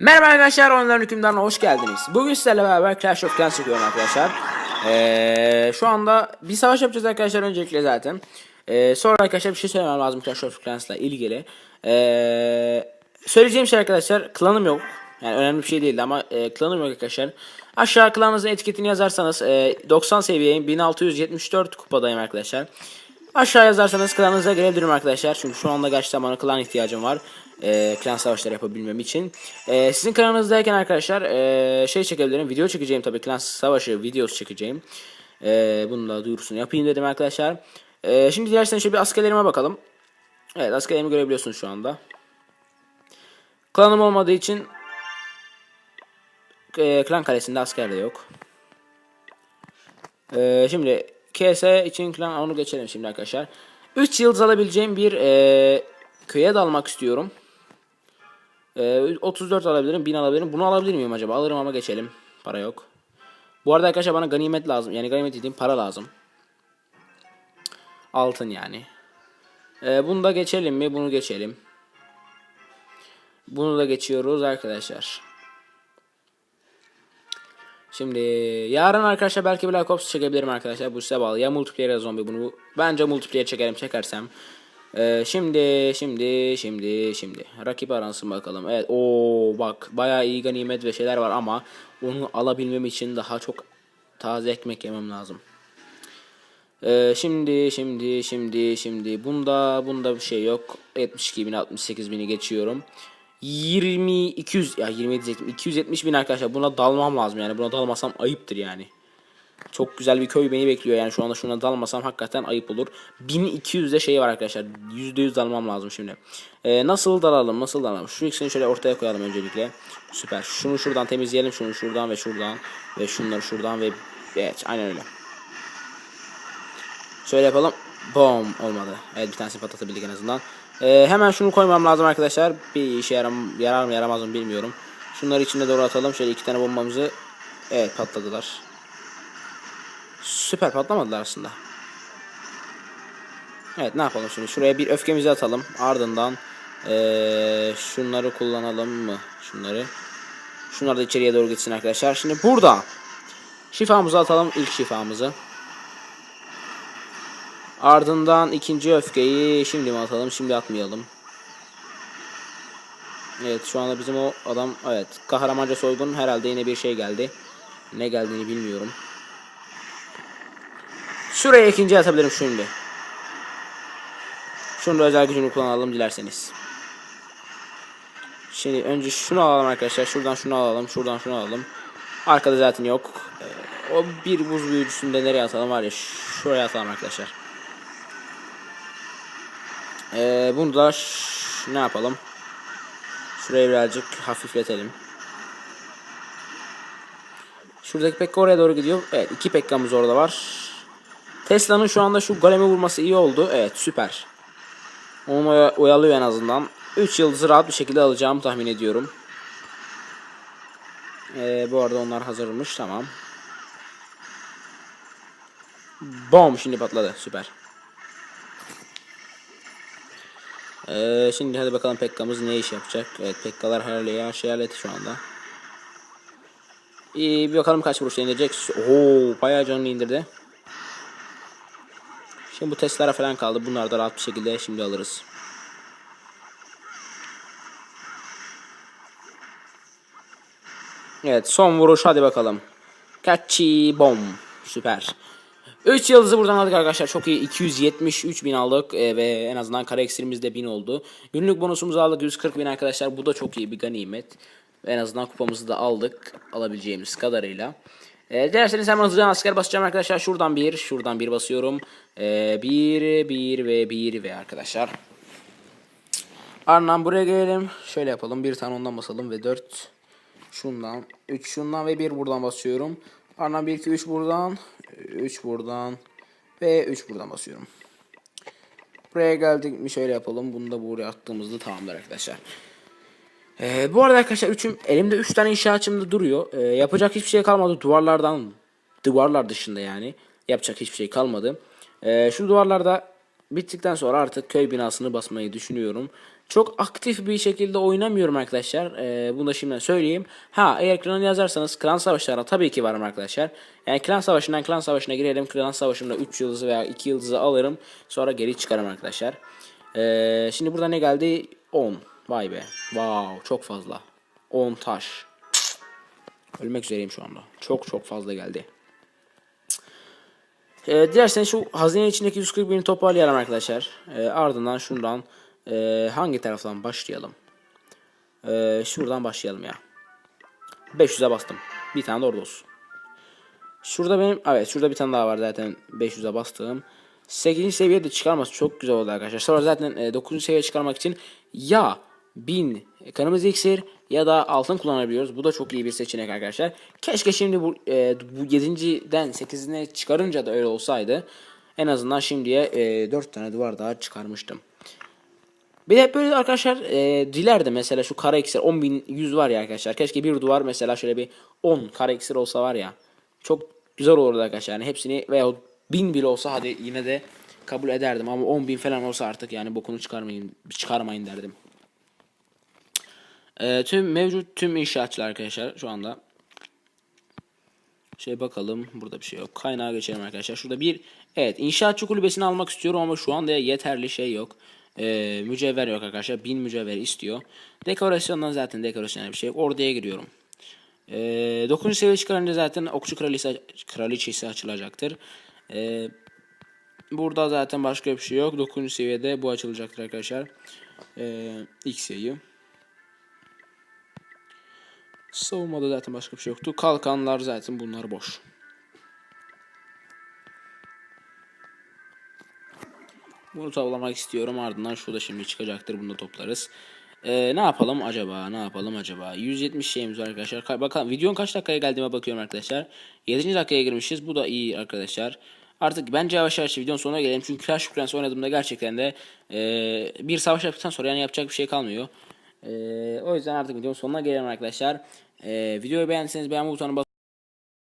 Merhaba arkadaşlar, oyunların hükümdarına hoş geldiniz. Bugün sizlerle beraber Clash of Clans çekiyorum arkadaşlar. Ee, şu anda bir savaş yapacağız arkadaşlar öncelikle zaten. Ee, sonra arkadaşlar bir şey söylemem lazım Clash of Clans'la ilgili. Ee, söyleyeceğim şey arkadaşlar, klanım yok. Yani önemli bir şey değildi ama e, klanım yok arkadaşlar. Aşağı klanınızın etiketini yazarsanız e, 90 seviyeyim, 1674 kupadayım arkadaşlar. Aşağı yazarsanız klanınıza gelebilirim arkadaşlar. Çünkü şu anda gerçekten bana klan ihtiyacım var. Ee, klan savaşları yapabilmem için. Ee, sizin kanalınızdayken arkadaşlar ee, şey çekebilirim. Video çekeceğim tabii. Klan savaşı videosu çekeceğim. Ee, bunu da duyurusunu yapayım dedim arkadaşlar. Ee, şimdi dilerseniz şöyle bir askerlerime bakalım. Evet askerlerimi görebiliyorsunuz şu anda. Klanım olmadığı için ee, klan kalesinde asker de yok. Ee, şimdi KS için klan onu geçelim şimdi arkadaşlar. 3 yıldız alabileceğim bir ee, köye dalmak istiyorum. Ee, 34 alabilirim, 1000 alabilirim. Bunu alabilir miyim acaba? Alırım ama geçelim. Para yok. Bu arada arkadaşlar bana ganimet lazım. Yani ganimet dediğim para lazım. Altın yani. Ee, bunu da geçelim mi? Bunu geçelim. Bunu da geçiyoruz arkadaşlar. Şimdi yarın arkadaşlar belki Black Ops çekebilirim arkadaşlar. Bu size bağlı. Ya multiplayer ya zombi bunu. Bence multiplayer çekerim çekersem. Ee, şimdi şimdi şimdi şimdi rakip aransın bakalım. Evet o bak bayağı iyi ganimet ve şeyler var ama onu alabilmem için daha çok taze ekmek yemem lazım. Ee, şimdi şimdi şimdi şimdi bunda bunda bir şey yok. 72 bin 68 bini geçiyorum. 20 200 ya 27 diyecektim. 270 bin arkadaşlar buna dalmam lazım yani buna dalmasam ayıptır yani. Çok güzel bir köy beni bekliyor yani şu anda şuna dalmasam hakikaten ayıp olur. 1200'de şey var arkadaşlar. %100 dalmam lazım şimdi. Ee, nasıl dalalım nasıl dalalım. Şu ikisini şöyle ortaya koyalım öncelikle. Süper. Şunu şuradan temizleyelim. Şunu şuradan ve şuradan. Ve şunları şuradan ve evet aynen öyle. Şöyle yapalım. Bom olmadı. Evet bir tanesini patlatabildik en azından. Ee, hemen şunu koymam lazım arkadaşlar. Bir işe yaram yarar mı yaramaz mı bilmiyorum. Şunları içine doğru atalım. Şöyle iki tane bombamızı. Evet patladılar. Süper patlamadılar aslında. Evet ne yapalım şimdi şuraya bir öfkemizi atalım ardından ee, şunları kullanalım mı şunları şunlar da içeriye doğru gitsin arkadaşlar şimdi burada şifamızı atalım ilk şifamızı ardından ikinci öfkeyi şimdi mi atalım şimdi atmayalım Evet şu anda bizim o adam evet kahramanca soygun herhalde yine bir şey geldi ne geldiğini bilmiyorum Şuraya ikinci atabilirim şimdi. Şunu özel gücünü kullanalım dilerseniz. Şimdi önce şunu alalım arkadaşlar. Şuradan şunu alalım. Şuradan şunu alalım. Arkada zaten yok. Ee, o bir buz büyücüsünde nereye atalım var ya. Şuraya atalım arkadaşlar. Ee, bunu da ne yapalım? Şurayı birazcık hafifletelim. Şuradaki Pekka oraya doğru gidiyor. Evet iki Pekka'mız orada var. Tesla'nın şu anda şu golemi vurması iyi oldu. Evet süper. Onu oya- oyalıyor en azından. 3 yıldızı rahat bir şekilde alacağımı tahmin ediyorum. Ee, bu arada onlar hazırmış. Tamam. Bom şimdi patladı. Süper. Ee, şimdi hadi bakalım Pekka'mız ne iş yapacak. Evet Pekkalar her şey halletti şu anda. İyi bir bakalım kaç vuruşta indirecek. Oo bayağı canını indirdi. Şimdi bu testlere falan kaldı. Bunlar da rahat bir şekilde şimdi alırız. Evet son vuruş hadi bakalım. Kaçı bom. Süper. 3 yıldızı buradan aldık arkadaşlar. Çok iyi. 273 bin aldık e, ve en azından kara eksiğimiz de 1000 oldu. Günlük bonusumuzu aldık 140 bin arkadaşlar. Bu da çok iyi bir ganimet. En azından kupamızı da aldık alabileceğimiz kadarıyla. E, dilerseniz hemen hızlıca asker basacağım arkadaşlar. Şuradan bir, şuradan bir basıyorum. E, bir, bir ve bir ve arkadaşlar. Ardından buraya gelelim. Şöyle yapalım. Bir tane ondan basalım ve dört şundan, üç şundan ve bir buradan basıyorum. Ardından bir, iki, üç buradan, üç buradan ve üç buradan basıyorum. Buraya geldik mi şöyle yapalım. Bunu da buraya attığımızda tamamdır arkadaşlar. Ee, bu arada arkadaşlar üçüm elimde 3 tane inşaatçım da duruyor. Ee, yapacak hiçbir şey kalmadı duvarlardan duvarlar dışında yani yapacak hiçbir şey kalmadı. Ee, şu duvarlarda bittikten sonra artık köy binasını basmayı düşünüyorum. Çok aktif bir şekilde oynamıyorum arkadaşlar. Ee, bunu da şimdiden söyleyeyim. Ha eğer klan yazarsanız klan savaşlarına tabii ki varım arkadaşlar. Yani klan savaşından klan savaşına girelim. Klan savaşında 3 yıldızı veya 2 yıldızı alırım. Sonra geri çıkarım arkadaşlar. Ee, şimdi burada ne geldi? 10. Vay be. Wow çok fazla. 10 taş. Ölmek üzereyim şu anda. Çok çok fazla geldi. E, dilerseniz şu hazine içindeki 140 bini toparlayalım arkadaşlar. E, ardından şundan e, hangi taraftan başlayalım? E, şuradan başlayalım ya. 500'e bastım. Bir tane de orada olsun. Şurada benim evet şurada bir tane daha var zaten 500'e bastığım. 8. seviyede çıkarması çok güzel oldu arkadaşlar. Sonra zaten e, 9. seviye çıkarmak için ya 1000 kanımız iksir ya da altın kullanabiliyoruz. Bu da çok iyi bir seçenek arkadaşlar. Keşke şimdi bu, e, bu 7.den 8'ine çıkarınca da öyle olsaydı. En azından şimdiye e, 4 tane duvar daha çıkarmıştım. Bir de böyle arkadaşlar e, dilerdim mesela şu kara iksir 10.100 var ya arkadaşlar. Keşke bir duvar mesela şöyle bir 10 kara iksir olsa var ya. Çok güzel olurdu arkadaşlar. Yani hepsini veya 1000 bile olsa hadi yine de kabul ederdim. Ama 10.000 falan olsa artık yani bokunu çıkarmayın, çıkarmayın derdim. E, tüm mevcut tüm inşaatçılar arkadaşlar şu anda şey bakalım burada bir şey yok. Kaynağa geçelim arkadaşlar. Şurada bir evet inşaatçı kulübesini almak istiyorum ama şu anda yeterli şey yok. Ee, mücevher yok arkadaşlar. 1000 mücevher istiyor. Dekorasyondan zaten dekorasyonel bir şey yok. Oraya giriyorum. Ee, 9. seviye çıkarınca zaten okçu kraliçesi, kraliçesi açılacaktır. Ee, burada zaten başka bir şey yok. 9. seviyede bu açılacaktır arkadaşlar. Ee, X yayı. Savunmada zaten başka bir şey yoktu. Kalkanlar zaten bunlar boş. Bunu toplamak istiyorum. Ardından şurada şimdi çıkacaktır. Bunu da toplarız. Ee, ne yapalım acaba? Ne yapalım acaba? 170 şeyimiz var arkadaşlar. Ka- Bakalım videonun kaç dakikaya geldiğime bakıyorum arkadaşlar. 7. dakikaya girmişiz. Bu da iyi arkadaşlar. Artık bence yavaş yavaş videonun sonuna gelelim. Çünkü Clash of Clans oynadığımda gerçekten de e, bir savaş yaptıktan sonra yani yapacak bir şey kalmıyor. E, o yüzden artık videonun sonuna gelelim arkadaşlar. E, videoyu beğendiyseniz beğenme butonuna basın.